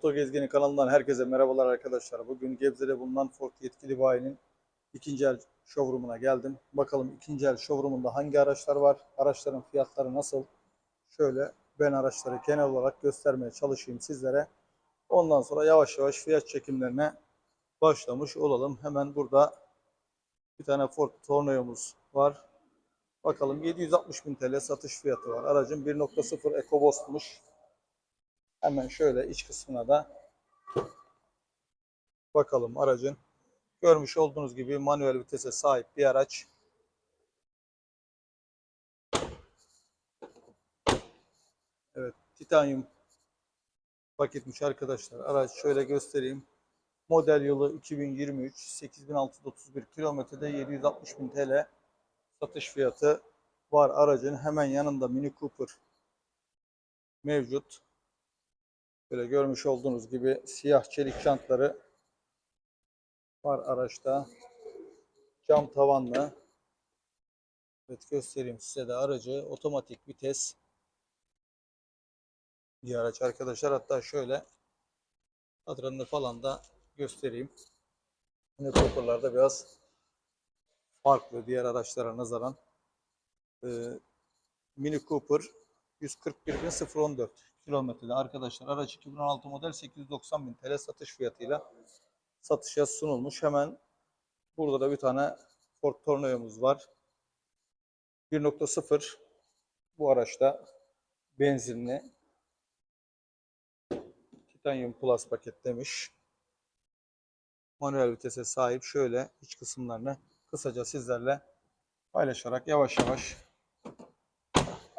Oto Gezgini kanalından herkese merhabalar arkadaşlar. Bugün Gebze'de bulunan Ford yetkili bayinin ikinci el showroom'una geldim. Bakalım ikinci el showroom'unda hangi araçlar var? Araçların fiyatları nasıl? Şöyle ben araçları genel olarak göstermeye çalışayım sizlere. Ondan sonra yavaş yavaş fiyat çekimlerine başlamış olalım. Hemen burada bir tane Ford Tornado'muz var. Bakalım 760 bin TL satış fiyatı var. Aracın 1.0 EcoBoost'muş. Hemen şöyle iç kısmına da bakalım aracın. Görmüş olduğunuz gibi manuel vitese sahip bir araç. Evet, titanyum paketmiş arkadaşlar. Araç şöyle göstereyim. Model yılı 2023, 8631 kilometrede 760 bin TL satış fiyatı var aracın. Hemen yanında Mini Cooper mevcut. Böyle görmüş olduğunuz gibi siyah çelik jantları var araçta. Cam tavanlı. Evet göstereyim size de aracı. Otomatik vites bir araç arkadaşlar. Hatta şöyle kadranını falan da göstereyim. Yine Cooper'larda biraz farklı diğer araçlara nazaran. Ee, Mini Cooper 141.014 kilometrede arkadaşlar. Araç 2016 model 890 bin TL satış fiyatıyla satışa sunulmuş. Hemen burada da bir tane Ford Tornado'muz var. 1.0 bu araçta benzinli Titanium Plus paket demiş. Manuel vitese sahip şöyle iç kısımlarını kısaca sizlerle paylaşarak yavaş yavaş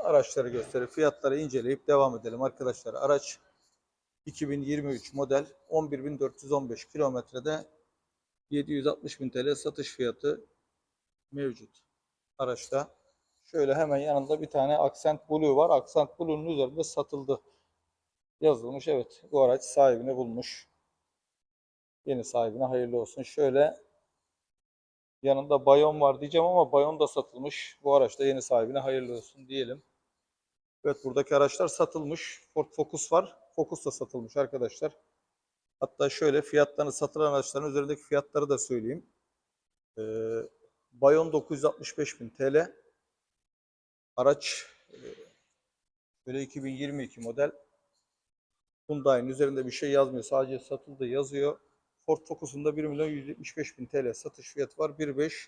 araçları gösterir. Fiyatları inceleyip devam edelim arkadaşlar. Araç 2023 model 11.415 kilometrede 760.000 TL satış fiyatı mevcut araçta. Şöyle hemen yanında bir tane Accent Blue var. Accent Blue'nun üzerinde satıldı yazılmış. Evet bu araç sahibini bulmuş. Yeni sahibine hayırlı olsun. Şöyle yanında Bayon var diyeceğim ama Bayon da satılmış. Bu araçta yeni sahibine hayırlı olsun diyelim. Evet buradaki araçlar satılmış. Ford Focus var. Focus da satılmış arkadaşlar. Hatta şöyle fiyatlarını satılan araçların üzerindeki fiyatları da söyleyeyim. Ee, Bayon 965 bin TL. Araç e, böyle 2022 model. Hyundai'nin üzerinde bir şey yazmıyor. Sadece satıldı yazıyor. Ford Focus'un da 1 milyon 175 bin TL satış fiyatı var. 1.5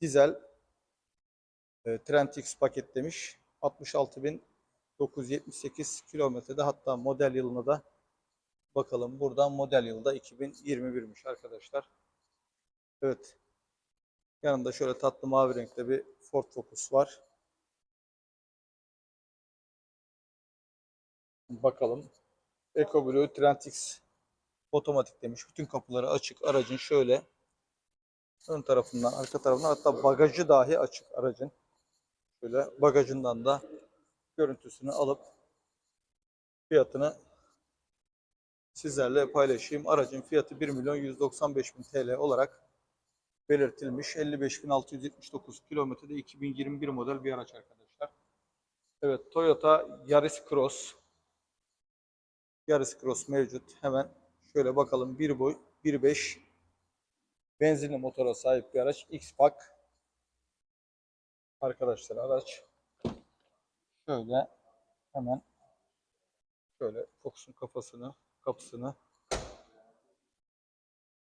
dizel e, Trend X paket demiş. 66.978 kilometrede hatta model yılına da bakalım. Buradan model yılda 2021'miş arkadaşlar. Evet. Yanında şöyle tatlı mavi renkte bir Ford Focus var. Bakalım. EcoBlue Trend X otomatik demiş. Bütün kapıları açık. Aracın şöyle ön tarafından, arka tarafından hatta bagajı dahi açık aracın. Şöyle bagajından da görüntüsünü alıp fiyatını sizlerle paylaşayım. Aracın fiyatı 1 milyon 195 bin TL olarak belirtilmiş. 55.679 kilometrede 2021 model bir araç arkadaşlar. Evet Toyota Yaris Cross Yaris Cross mevcut. Hemen şöyle bakalım. 1 boy 1.5 benzinli motora sahip bir araç. X-Pack arkadaşlar araç. Şöyle hemen şöyle Focus'un kafasını, kapısını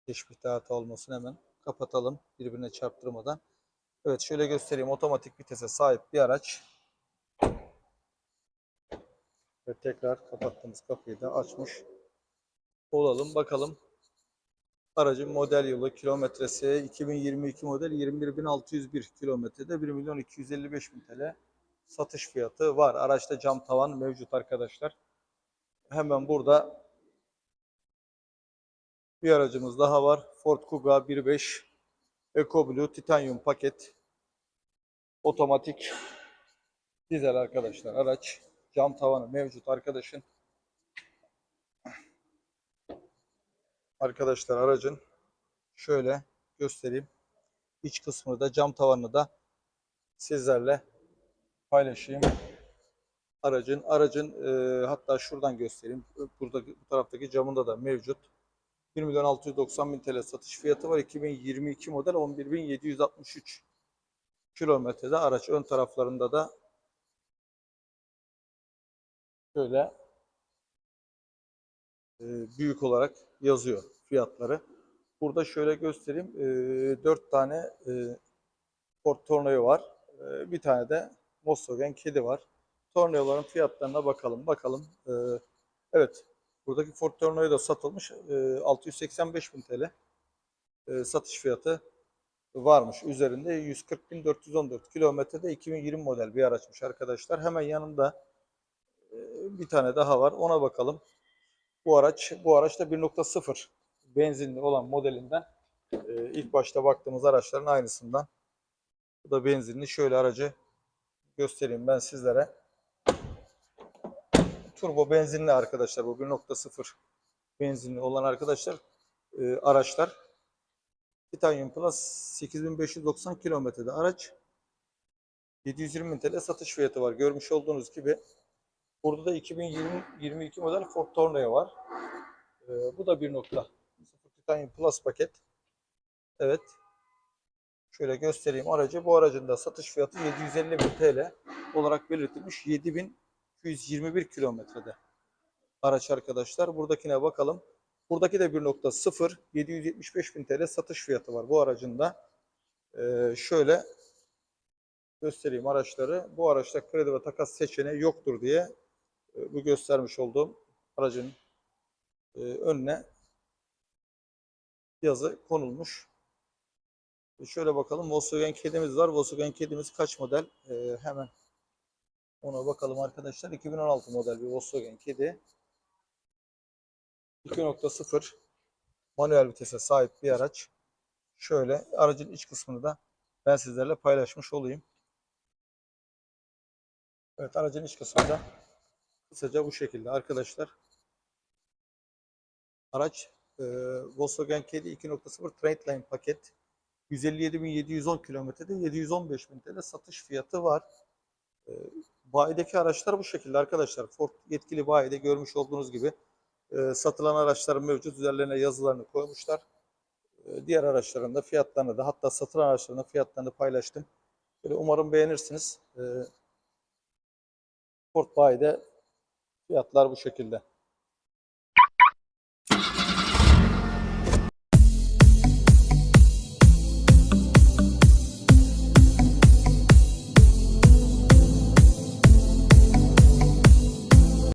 teşbih hata olmasın hemen kapatalım birbirine çarptırmadan. Evet şöyle göstereyim. Otomatik vitese sahip bir araç. Ve tekrar kapattığımız kapıyı da açmış olalım. Bakalım. Aracın model yılı kilometresi 2022 model 21.601 kilometrede 1 milyon 255 bin TL satış fiyatı var. Araçta cam tavan mevcut arkadaşlar. Hemen burada bir aracımız daha var. Ford Kuga 1.5 EcoBlue Titanium paket otomatik dizel arkadaşlar araç. Cam tavanı mevcut arkadaşın. Arkadaşlar aracın şöyle göstereyim. İç kısmını da cam tavanını da sizlerle paylaşayım. Aracın aracın e, hatta şuradan göstereyim. Burada bu taraftaki camında da mevcut. 1 milyon 690 bin TL satış fiyatı var. 2022 model 11.763 kilometrede araç ön taraflarında da şöyle e, büyük olarak yazıyor fiyatları. Burada şöyle göstereyim. E, 4 tane e, Ford Tornado var. E, bir tane de Volkswagen Kedi var. Tornado'ların fiyatlarına bakalım. Bakalım. E, evet. Buradaki Ford Tornado da satılmış. E, 685 bin TL e, satış fiyatı varmış. Üzerinde 140.414 kilometrede 2020 model bir araçmış arkadaşlar. Hemen yanında e, bir tane daha var. Ona bakalım. Bu araç bu araç da 1.0 benzinli olan modelinden e, ilk başta baktığımız araçların aynısından. Bu da benzinli. Şöyle aracı göstereyim ben sizlere. Turbo benzinli arkadaşlar bu 1.0 benzinli olan arkadaşlar e, araçlar. Titanium Plus 8590 kilometrede araç. 720 TL satış fiyatı var. Görmüş olduğunuz gibi. Burada da 2020-22 model Ford Tornado var. Ee, bu da 1.0 Titanium Plus paket. Evet. Şöyle göstereyim aracı. Bu aracın da satış fiyatı 750 bin TL olarak belirtilmiş. 7221 kilometrede araç arkadaşlar. Buradakine bakalım. Buradaki de 1.0 775 bin TL satış fiyatı var bu aracın da. Ee, şöyle göstereyim araçları. Bu araçta kredi ve takas seçeneği yoktur diye e, bu göstermiş olduğum aracın e, önüne yazı konulmuş. E, Şöyle bakalım Volkswagen kedimiz var. Volkswagen kedimiz kaç model? E, hemen ona bakalım arkadaşlar. 2016 model bir Volkswagen kedi. 2.0 manuel vitese sahip bir araç. Şöyle aracın iç kısmını da ben sizlerle paylaşmış olayım. Evet aracın iç kısmı da kısaca bu şekilde arkadaşlar. Araç e, Volkswagen Kedi 2.0 Trainline paket 157.710 kilometrede 715.000 TL satış fiyatı var. E, bayideki araçlar bu şekilde arkadaşlar. Ford yetkili bayide görmüş olduğunuz gibi e, satılan araçların mevcut üzerlerine yazılarını koymuşlar. E, diğer araçların da fiyatlarını da hatta satılan araçların da fiyatlarını paylaştım. Böyle umarım beğenirsiniz. E, Ford bayide fiyatlar bu şekilde.